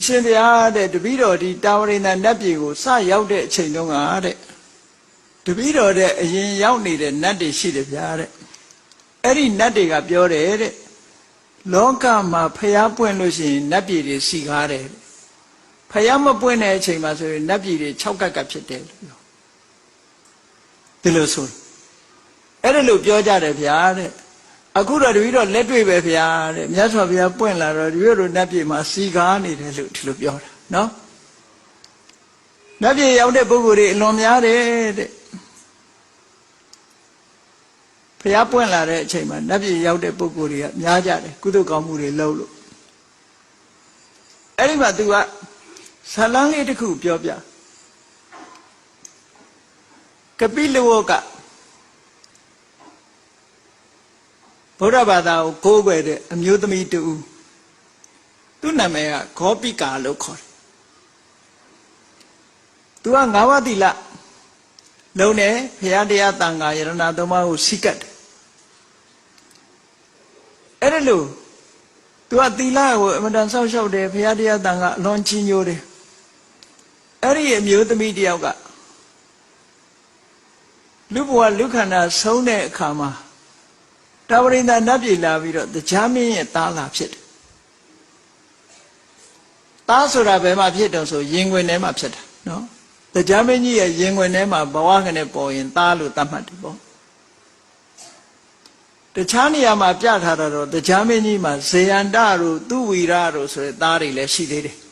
အရှင်ဘုရားတဲ့တပည့်တော်ဒီတာဝရိန္ဒနတ်ပြည်ကိုစရောက်တဲ့အချိန်တုန်းကတဲ့တပည့်တော်တဲ့အရင်ရောက်နေတဲ့နတ်တွေရှိတယ်ဗျာတဲ့အဲ့ဒီနတ်တွေကပြောတယ်တဲ့လောကမှာဖျားပွင့်လို့ရှိရင်နတ်ပြည်တွေစီကားတယ်တဲ့ဖျားမပွင့်တဲ့အချိန်မှာဆိုရင်နတ်ပြည်တွေ၆ကက်ကပ်ဖြစ်တယ်လို့ပြောဒီလိုဆိုအဲ့ဒါလို့ပြောကြတယ်ဗျာတဲ့ အခုတော့တပည့်တော်လက်တွေ့ပဲဗျာတဲ့မြတ်စွာဘုရားပွင့်လာတော့တပည့်တော်နတ်ပြည်မှာစီကားနေတယ်လို့ဒီလိုပြောတာနော်နတ်ပြည်ရောက်တဲ့ပုဂ္ဂိုလ်တွေအလွန်များတယ်တဲ့ဘုရားပွင့်လာတဲ့အချိန်မှာနတ်ပြည်ရောက်တဲ့ပုဂ္ဂိုလ်တွေကများကြတယ်ကုသကောင်းမှုတွေလုပ်လို့အဲ့ဒီမှာ तू ကဇလန်းလေးတစ်ခုပြောပြကပိလဝက ဗုဒ္ဓဘာသာကိုကိုးကွယ်တဲ့အမျိုးသမီးတူသူ့နာမည်ကဂောပိကာလို့ခေါ်တယ်။ तू ကငါးဝတိလလုံးနဲ့ဘုရားတရားတန်ခါယရဏသုံးပါးကိုစိကတ်တယ်။အဲ့ဒါလို့ तू ကသီလကိုအမတန်ဆောက်ရှောက်တယ်ဘုရားတရားတန်ခါအလွန်ကြီးညိုတယ်။အဲ့ဒီအမျိုးသမီးတယောက်ကလူဘဝလူခန္ဓာဆုံးတဲ့အခါမှာ တာဝရိန္ဒနတ်ပြည်လာပြီးတော့တရားမင်းရဲ့သားလာဖြစ်တယ်။သားဆိုတာဘယ်မှာဖြစ်တုံဆိုရင်ဝင်ထဲမှာဖြစ်တာနော်။တရားမင်းကြီးရဲ့ရင်ဝင်ထဲမှာဘဝကနေပေါ်ရင်သားလို့သတ်မှတ်တယ်ပေါ့။တခြားနေရာမှာပြထားတာတော့တရားမင်းကြီးမှာဇေယန္တတို့သူဝီရတို့ဆိုတဲ့သားတွေလည်းရှိသေးတယ်။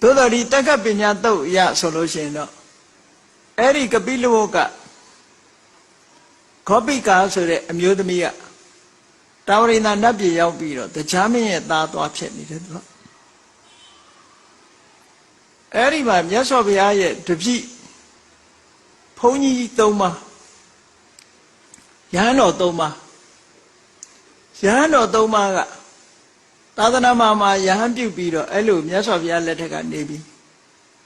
သို့တော်ဒီတက္ကပညာတုတ်ရဆိုလို့ရှိရင်တော့အဲ့ဒီကပိလဝက ခောပိကာဆိုတဲ့အမျိုးသမီးကတာဝရိန္ဒနတ်ပြည်ရောက်ပြီးတော့တရားမင်းရဲ့သားသွားဖြစ်နေတယ်သူကအဲ့ဒီမှာမြတ်စွာဘုရားရဲ့တပည့်ဘုန်းကြီးသုံးပါးရဟန်းတော်သုံးပါးရဟန်းတော်သုံးပါးကသာသနာမှာမှာရဟန်းပြုပြီးတော့အဲ့လိုမြတ်စွာဘုရားလက်ထက်ကနေပြီး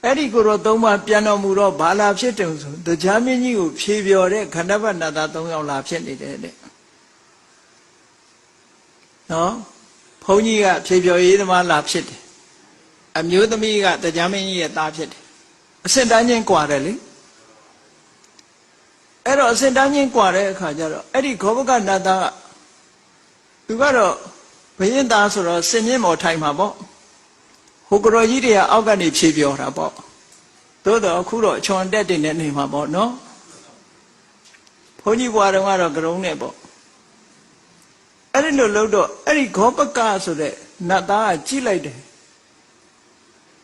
အဲ့ဒီကိုယ်တော်သုံးပါးပြန်တော်မူတော့ဘာလာဖြစ်တုံဆိုတရားမင်းကြီးကိုဖြေပြောတဲ့ခန္ဓာပတ္တသာ၃ယောက်လာဖြစ်နေတယ်တဲ့နော်ဘုန်းကြီးကဖြေပြောရေးသမားလာဖြစ်တယ်အမျိုးသမီးကတရားမင်းကြီးရဲ့သားဖြစ်တယ်အစင်တန်းချင်းကြွာတယ်လေအဲ့တော့အစင်တန်းချင်းကြွာတဲ့အခါကျတော့အဲ့ဒီခောဘကနတ်သားကသူကတော့ဘယင်သားဆိုတော့စင်မြင့်မော်ထိုင်မှာပေါ့ ဟိုကတော်ကြီးတွေကအောက်ကနေဖြေပြောတာပေါ့သို့တော့အခုတော့အချွန်တက်တင်နေနေမှာပေါ့နော်ဘုန်းကြီးဘွားတော်ကတော့ကရုံးနဲ့ပေါ့အဲ့ဒီလိုလို့တော့အဲ့ဒီဂောပကဆိုတဲ့နတ်သားကကြည့်လိုက်တယ်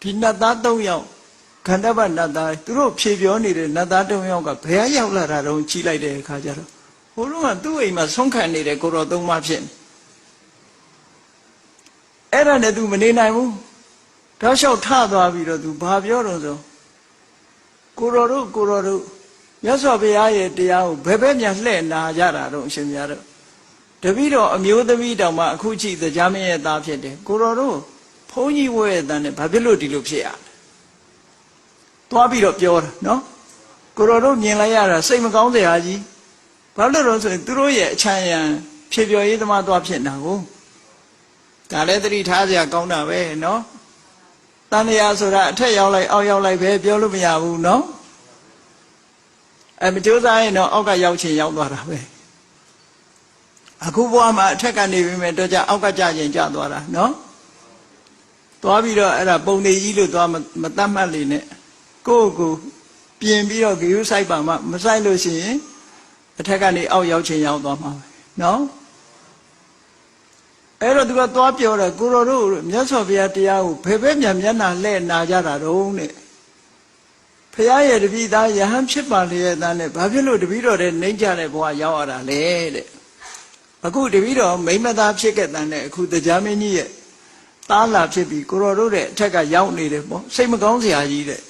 ဒီနတ်သား၃ယောက်ခန္ဓာဘနတ်သားသူတို့ဖြေပြောနေတဲ့နတ်သား၃ယောက်ကဘယ်ရောက်လာတာတော့ကြည့်လိုက်တဲ့အခါကျတော့ဟိုတော့ကသူ့အိမ်မှာဆုံးခံနေတဲ့ကိုတော်သုံးပါဖြစ်နေအဲ့ဒါနဲ့ तू မနေနိုင်ဘူး တောက်လျှောက်ထသွားပြီးတော့ तू ဘာပြောတော့ဆိုကိုတော်တို့ကိုတော်တို့မြတ်စွာဘုရားရဲ့တရားကိုဘယ်ဘက်မြန်လှည့်နာကြတာတော့အရှင်များတို့တပည့်တော်အမျိုးသမီးတောင်မှအခုကြည့်တရားမင်းရဲ့သားဖြစ်တယ်ကိုတော်တို့ဘုန်းကြီးဝဲရဲ့တန်းနဲ့ဘာဖြစ်လို့ဒီလိုဖြစ်ရလဲသွားပြီးတော့ပြောတာနော်ကိုတော်တို့မြင်လိုက်ရတာစိတ်မကောင်းစရာကြီးဘာလို့လဲဆိုရင်သူတို့ရဲ့အချမ်းရံဖြေပြောရေးသမားသွားဖြစ်တာကိုဒါလည်းသတိထားစရာကောင်းတာပဲနော် တန်တရားဆိုတာအထက်ရောက်လိုက်အောက်ရောက်လိုက်ပဲပြောလို့မရဘူးနော်အဲမကြိုးစားရင်တော့အောက်ကရောက်ချင်ရောက်သွားတာပဲအခုဘဝမှာအထက်ကနေပြီမဲ့တော့ကြအောက်ကကြရင်ကြသွားတာနော်သွားပြီးတော့အဲ့ဒါပုံနေကြီးလို့သွားမတတ်မှတ်လေနဲ့ကိုယ့်ကိုပြင်ပြီးတော့ဂယုစိုက်ပါမှမစိုက်လို့ရှိရင်အထက်ကနေအောက်ရောက်ချင်ရောက်သွားမှာပဲနော် အဲ့တော့သူကသွားပြောတယ်ကိုတော်တို့မြတ်စွာဘုရားတရားကိုဘယ်ဘက်မြန်မျက်နှာလှဲ့နာကြတာတုံးတဲ့ဘုရားရဲ့တပည့်သားယဟန်ဖြစ်ပါလေရဲ့သားနဲ့ဘာဖြစ်လို့တပည့်တော်တဲ့နှိမ့်ကြတဲ့ဘဝရောက်ရတာလဲတဲ့အခုတပည့်တော်မိမသားဖြစ်ခဲ့တဲ့အခုတရားမင်းကြီးရဲ့သားလာဖြစ်ပြီးကိုတော်တို့တဲ့အထက်ကရောက်နေတယ်ပေါ့စိတ်မကောင်းစရာကြီးတဲ့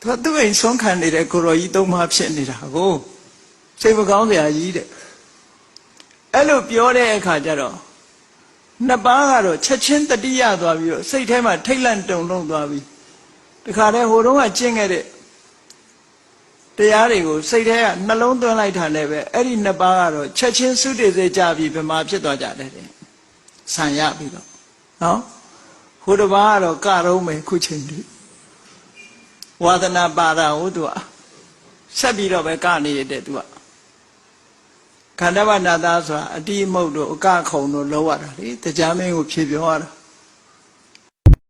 သူကသူ့အိမ်ဆုံးခံနေတဲ့ကိုတော်ကြီးသုံးပါဖြစ်နေတာကိုစိတ်မကောင်းစရာကြီးတဲ့အဲ့လိုပြောတဲ့အခါကျတော့ နှစ်ပါးကတော့ချက်ချင်းတတိယသွားပြီးတော့စိတ်ထဲမှာထိတ်လန့်တုန်လှုပ်သွားပြီးတခါတည်းဟိုတုန်းကကျင့်ခဲ့တဲ့တရားတွေကိုစိတ်ထဲကနှလုံးသွင်းလိုက်တာနဲ့ပဲအဲ့ဒီနှစ်ပါးကတော့ချက်ချင်းစုတည်စေကြပြီးဗမာဖြစ်သွားကြတယ်တဲ့ဆံရပြီးတော့နော်ဟိုတစ်ပါးကတော့ကတော့မယ်ခုချိန်ထိဝါသနာပါတာဟုတ်သူကဆက်ပြီးတော့ပဲကနေရတဲ့သူက ခန္ဓာဝနာသားဆိုတာအတိအမုတ်တို့အကခုံတို့လောက်ရတာလေတရားမင်းကိုဖြေပြောရတာ